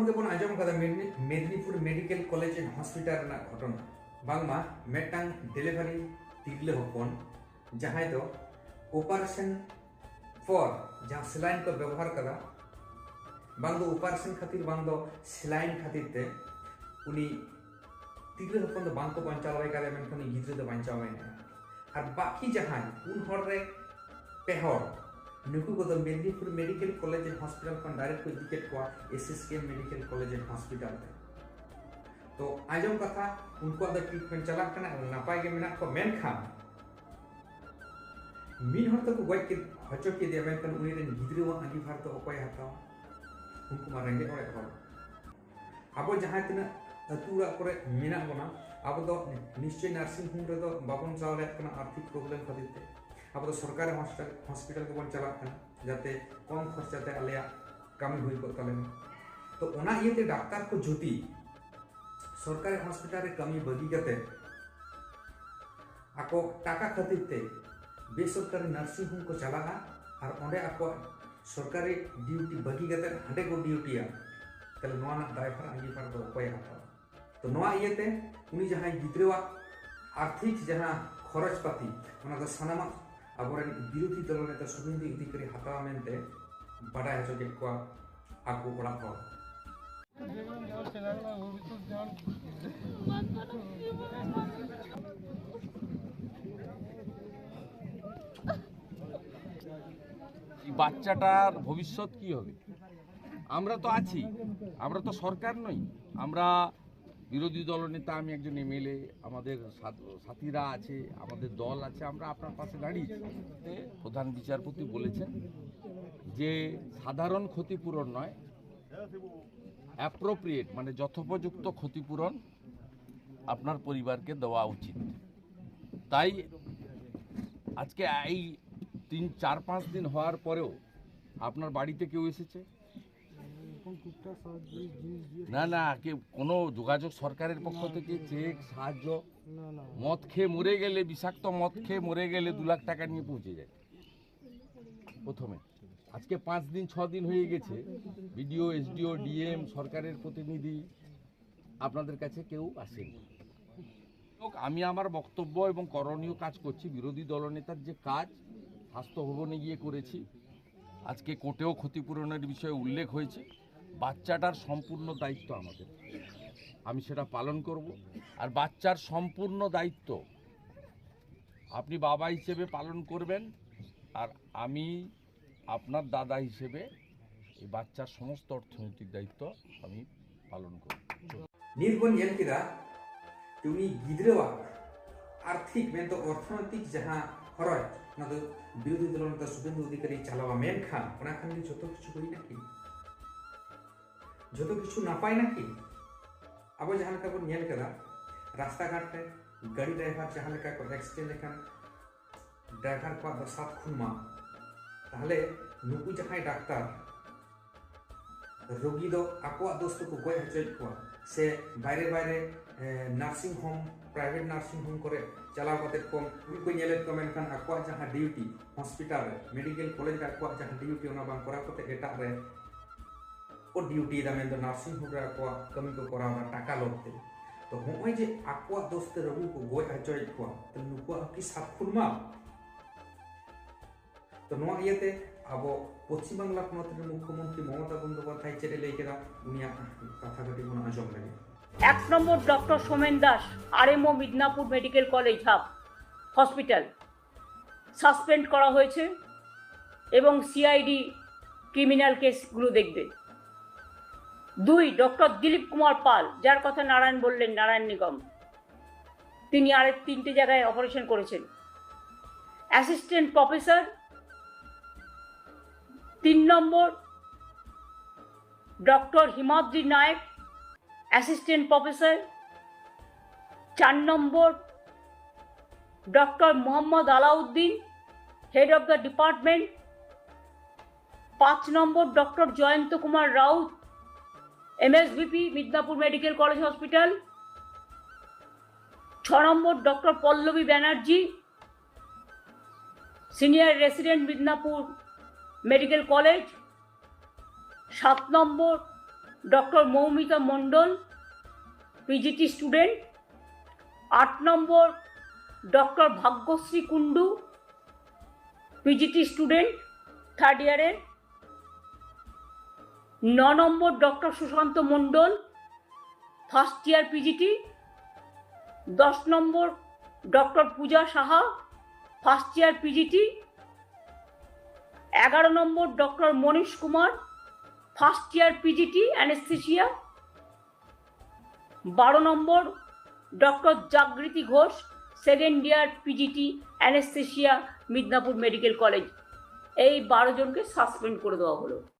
ᱦᱚᱲᱜᱮᱵᱚᱱ ᱟᱸᱡᱚᱢ ᱟᱠᱟᱫᱟ Midnapore medical college and hospital ᱨᱮᱱᱟᱜ ᱜᱷᱚᱴᱚᱱᱟ ᱵᱟᱝᱢᱟ ᱢᱤᱫᱴᱟᱝ ᱰᱮᱞᱤᱵᱷᱟᱨᱤ ᱛᱤᱨᱞᱟᱹ ᱦᱚᱯᱚᱱ ᱡᱟᱦᱟᱸᱭ ᱫᱚ ᱚᱯᱟᱨᱮᱥᱚᱱ ᱯᱚᱨ ᱡᱟᱦᱟᱸ ᱥᱮᱞᱟᱭᱤᱱ ᱠᱚ ᱵᱮᱵᱚᱦᱟᱨ ᱟᱠᱟᱫᱟ ᱵᱟᱝ ᱫᱚ ᱚᱯᱟᱨᱮᱥᱚᱱ ᱠᱷᱟᱹᱛᱤᱨ ᱵᱟᱝ ᱫᱚ ᱥᱮᱞᱟᱭᱤᱱ ᱠᱷᱟᱹᱛᱤᱨ ᱛᱮ ᱩᱱᱤ ᱛᱤᱨᱞᱟᱹ ᱦᱚᱯᱚᱱ ᱫᱚ ᱵᱟᱝ ᱠᱚ ᱵᱟᱧᱪᱟᱣ ᱫᱟᱲᱮ ᱠᱟᱫᱮᱭᱟ ᱢᱮᱱᱠᱷᱟᱱ ᱩᱱᱤ ᱜᱤᱫᱽᱨᱟᱹ ᱫᱚ ᱵᱟᱧᱪᱟᱣ ᱮᱱᱟ ᱟᱨ ᱵᱟᱹᱠᱤ ᱡᱟᱦᱟᱸᱭ ᱯᱩᱱ ᱦᱚᱲ ᱨᱮ ᱯᱮ ᱦᱚᱲ ᱱᱩᱠᱩ medical Midnapore and college and hospital ᱠᱷᱚᱱ ᱰᱟᱭᱨᱮᱠᱴ ᱠᱚ ᱤᱫᱤ ᱠᱮᱫ ᱠᱚᱣᱟ ᱮᱥᱮᱥᱠᱮ ᱢᱮᱰᱤᱠᱮᱞ तो आज़म कथा, उनको द ट्रीटमेंट चलाकना नपाय को गज हचो के दिया मेनखान उन्हीं उनको मार अब जहाँ तना अतुरा निश्चय नर्सिंग होम रे बाबन सावरे आर्थिक प्रॉब्लम खदिते अब तो सरकारी हॉस्पिटल हॉस्पिटल के बन चला जाते कम खर्चाते आल कमी होते तो ये डाक्टर को जो सरकारी हॉस्पिटल कमी बगी आपको टाका खातिर ते बेसरकारी नर्सिंग होम को चलाना और ओंडे आको सरकारी ड्यूटी बगी हाँ को ड्यूटिया तेल नोना दायफार अंगीफार तो नोआ इयते उनी जहाँ गिद्रेवा आर्थिक जहाँ खरच पाती सामान ಅವರನ್ನು ವಿರೋಧಿ ದಳದ ಸುಮೇಧಿ ಇದಿಕರಿ ಹತಾ ಮೆಂತೆ ಬಡಾಯ ಜೊಗೆಕ್ಕ ಆಗು ಕೊಡಪ್ಪ এই বাচ্চাটার ভবিষ্যৎ কি হবে আমরা তো আছি আমরা তো সরকার নই আমরা বিরোধী দলনেতা আমি একজন এমএলএ, আমাদের সাথ- সাথীরা আছে, আমাদের দল আছে, আমরা আপনার পাশে দাঁড়িয়েছি। প্রধান বিচারপতি বলেছেন যে সাধারণ ক্ষতিপূরণ নয় অ্যাপ্রোপ্রিয়েট মানে যথোপযুক্ত ক্ষতিপূরণ আপনার পরিবারকে দেওয়া উচিত। তাই আজকে এই তিন, চার, পাঁচ দিন হওয়ার পরেও আপনার বাড়িতে কেউ এসেছে? না না কে কোনো যোগাযোগ সরকারের পক্ষ থেকে চেক সাহায্য মদ খেয়ে মরে গেলে বিষাক্ত মদ খেয়ে মরে গেলে দু লাখ টাকা নিয়ে পৌঁছে যায়। প্রথমে। আজকে পাঁচ দিন ছ দিন হয়ে গেছে। বিডিও এসডিও ডিএম সরকারের প্রতিনিধি আপনাদের কাছে কেউ আসেনি। আমি আমার বক্তব্য এবং করণীয় কাজ করছি। বিরোধী দলনেতার যে কাজ স্বাস্থ্য ভবনে গিয়ে করেছি। আজকে কোর্টেও ক্ষতিপূরণের বিষয়ে উল্লেখ হয়েছে। বাচ্চাটার সম্পূর্ণ দায়িত্ব আমাদের। আমি সেটা পালন করব। আর বাচ্চার সম্পূর্ণ দায়িত্ব আপনি বাবা হিসেবে পালন করবেন আর আমি আপনার দাদা হিসেবে এই বাচ্চার সমস্ত অর্থনৈতিক দায়িত্ব আমি পালন করব। નિર્ગુણ યંતિરા তুমি ગીદરેવા আর্থিক મેં તો અર્થનૈતિક જહાં ખરચ ના તો વિરોધી દળનતા શુભેન્દુ અધિકારી ચાલાવા મેન ખાન ઓના ખાન কিছু করি নাকি? जो कि नपाय ना कि अब जहाँका रास्ता घाटे गाड़ी ड्राइवर जहाँ को एक्सीडेंट लेकिन ड्राइवर को सात खून मा तहले नुकु जहाँ डाक्टर रोगी दो आपो दोस्त को गोय हचो को से बारे बारे nursing home private nursing home करे चला को चलाव कम उनको नेले को मेनखान आपो जहाँ ड्यूटी हॉस्पिटल मेडिकल कॉलेज का आपो जहाँ ड्यूटी ओना बांग करा को एटा रे ඩියුටිය දමෙන්ද නර්සින් හුරාකවා කමික කොරාව ටකලොත්තේ তো হই তো নুকুয়া কি সাফুরমা তো নোয়া মুখ্যমন্ত্রী মমতা বন্দ্যোপাধ্যায় চেড়ে লেখেরা উনি এক number doctor Somen Das RMO Midnapore medical college hub hospital suspend করা হয়েছে এবং সিআইডি ক্রিমিনাল কেসগুলো দেখবে। দুই, ডক্টর দিলীপ কুমার পাল, যার কথা নারায়ণ বললেন, নারায়ণ নিগম। তিনি আরেক তিনটে জায়গায় অপারেশন করেছেন। অ্যাসিস্ট্যান্ট প্রফেসর তিন number, doctor Himadri Nayak assistant professor চার number, doctor Mohammad Alauddin head of the department পাঁচ number, doctor Jayanta Kumar Raut MSVP, Midnapore medical college hospital. ছ number doctor Pallabi Banerjee, senior resident Midnapore medical college. সাত number doctor Moumita Mondal, PGT student. আট number doctor Bhagyashree Kundu, PGT student, third ইয়ারের। ন number doctor Sushanta Mondal first year PGT দশ number doctor Puja Saha first year PGT এগারো number doctor Manish Kumar first year PGT anaesthesia বারো number doctor Jagriti Ghosh second year PGT anaesthesia Midnapore medical college. এই বারো জনকে suspend করে দেওয়া হলো।